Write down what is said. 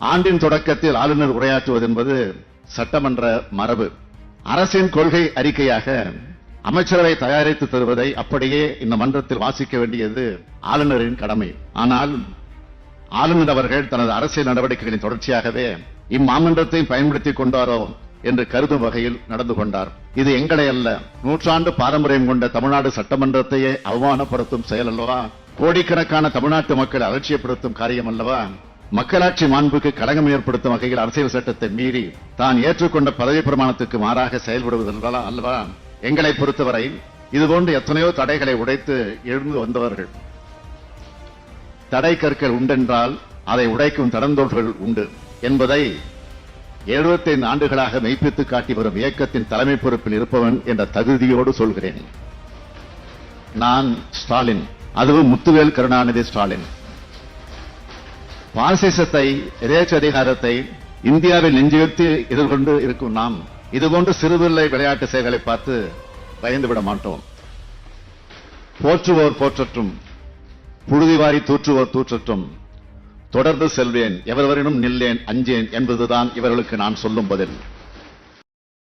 ஆண்டின் தொடக்கத்தில் ஆளுநர் உரையாற்றுவது என்பது சட்டமன்ற மரபு. அரசின் கொள்கை அறிக்கையாக அமைச்சரவை தயாரித்து தருவதை அப்படியே இந்த மன்றத்தில் வாசிக்க வேண்டியது ஆளுநரின் கடமை. ஆனால் ஆளுநர் அவர்கள் தனது அரசியல் நடவடிக்கைகளின் தொடர்ச்சியாகவே இம்மாமன்றத்தை பயன்படுத்திக் கொண்டாரோ என்று கருதும் வகையில் நடந்து கொண்டார். இது எங்களை அல்ல நூற்றாண்டு பாரம்பரியம் கொண்ட தமிழ்நாடு சட்டமன்றத்தையே அவமானப்படுத்தும் செயல் அல்லவா? கோடிக்கணக்கான தமிழ்நாட்டு மக்கள் அலட்சியப்படுத்தும் காரியம் அல்லவா? மக்களாட்சி மாண்புக்கு கடகம் ஏற்படுத்தும் வகையில் அரசியல் சட்டத்தை மீறி தான் ஏற்றுக்கொண்ட பதவி பிரமாணத்துக்கு மாறாக செயல்படுவது அல்லவா? எங்களை பொறுத்தவரை இதுபோன்று எத்தனையோ தடைகளை உடைத்து எழுந்து வந்தவர்கள். தடை கற்கள் உண்டென்றால் அதை உடைக்கும் தடந்தோள்கள் உண்டு என்பதை 75 ஆண்டுகளாக மெய்ப்பித்து காட்டி வரும் இயக்கத்தின் தலைமை பொறுப்பில் இருப்பவன் என்ற தகுதியோடு சொல்கிறேன். நான் ஸ்டாலின். அதுவும் முத்துவேல் கருணாநிதி ஸ்டாலின். பாசிசத்தை எதேச்ச அதிகாரத்தை இந்தியாவில் நெஞ்சுயர்த்தி எதிர்கொண்டு இருக்கும் நாம் இதுபோன்று சிறுபிள்ளை விளையாட்டு செயல்களை பார்த்து பயந்துவிட மாட்டோம். போற்றுவோர் போற்றட்டும் புழுதி வாரி தூற்றுவோர் தூற்றட்டும். தொடர்ந்து செல்வேன் எவரவரினும் நில்லேன் அஞ்சேன் என்பதுதான் இவர்களுக்கு நான் சொல்லும் பதில்.